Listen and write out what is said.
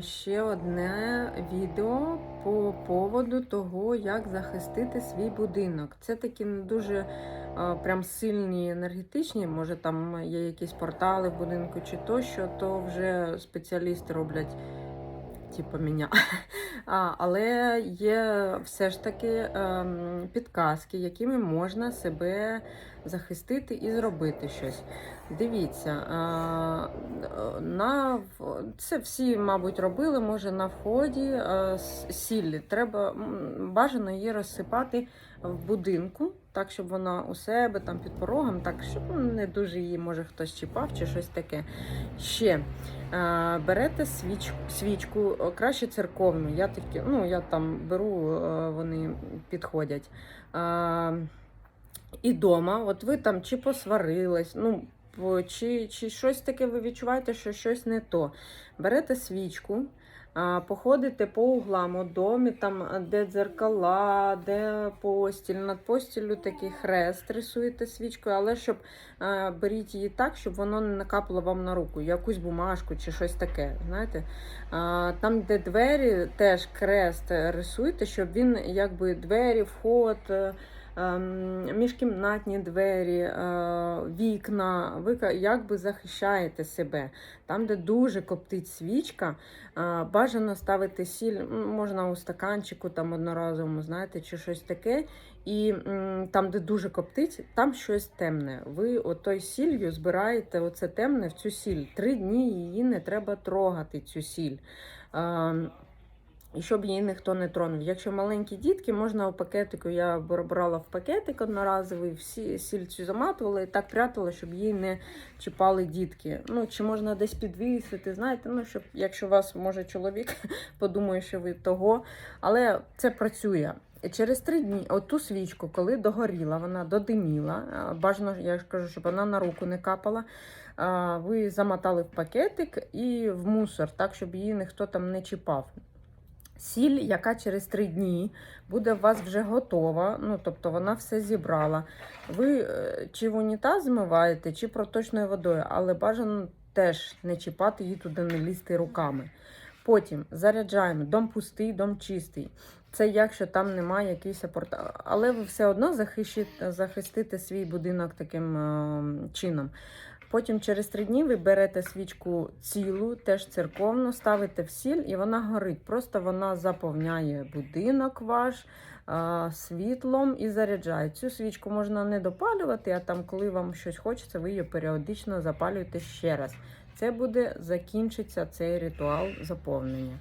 Ще одне відео по поводу того, як захистити свій будинок. Це такі не дуже прям сильні енергетичні, може там є якісь портали в будинку чи тощо, то вже спеціалісти роблять. Типу мене. Але є все ж таки ем, підказки, якими можна себе захистити і зробити щось. Дивіться, а, на, це всі, мабуть, робили, може, на вході с- сіль. Треба бажано її розсипати в будинку, так, щоб вона у себе там під порогом, так, щоб ну, не дуже її, може, хтось чіпав чи щось таке. Ще а, берете свіч, свічку, краще церковну. Я такі, ну, я там беру, е, вони підходять. А, і дома, от ви там чи посварились, ну, чи, чи щось таке ви відчуваєте, що щось не то. Берете свічку, а, походите по углам домі, там, де дзеркала, де постіль, над постіллю такий хрест рисуєте свічкою, але щоб беріть її так, щоб воно не накапало вам на руку, якусь бумажку чи щось таке. знаєте. Там, де двері, теж крест рисуйте, щоб він якби двері, вход. Ем, міжкімнатні двері, е, вікна, ви ка- якби захищаєте себе. Там, де дуже коптить свічка, е, бажано ставити сіль, можна у стаканчику там одноразовому, знаєте, чи щось таке. І там, де дуже коптить, там щось темне. Ви отой сіллю збираєте оце темне в цю сіль. Три дні її не треба трогати, цю сіль. І щоб її ніхто не тронув. Якщо маленькі дітки, можна у пакетику, я брала в пакетик одноразовий, всі сільцю заматувала і так прятала, щоб її не чіпали дітки. Ну, чи можна десь підвісити, знаєте, ну, щоб, якщо вас може чоловік подумає, що ви того. Але це працює. Через три дні оту свічку, коли догоріла, вона додиміла. Бажано, я ж кажу, щоб вона на руку не капала. Ви замотали в пакетик і в мусор, так, щоб її ніхто там не чіпав. Сіль, яка через три дні буде у вас вже готова, ну тобто вона все зібрала. Ви е, чи в унітаз змиваєте, чи проточною водою, але бажано теж не чіпати її туди, не лізти руками. Потім заряджаємо дом пустий, дом чистий. Це якщо там немає якийсь апорт, але ви все одно захистите свій будинок таким е, чином. Потім через три дні ви берете свічку цілу, теж церковну, ставите в сіль і вона горить. Просто вона заповняє будинок ваш а, світлом і заряджає. Цю свічку можна не допалювати, а там, коли вам щось хочеться, ви її періодично запалюєте ще раз. Це буде закінчиться цей ритуал заповнення.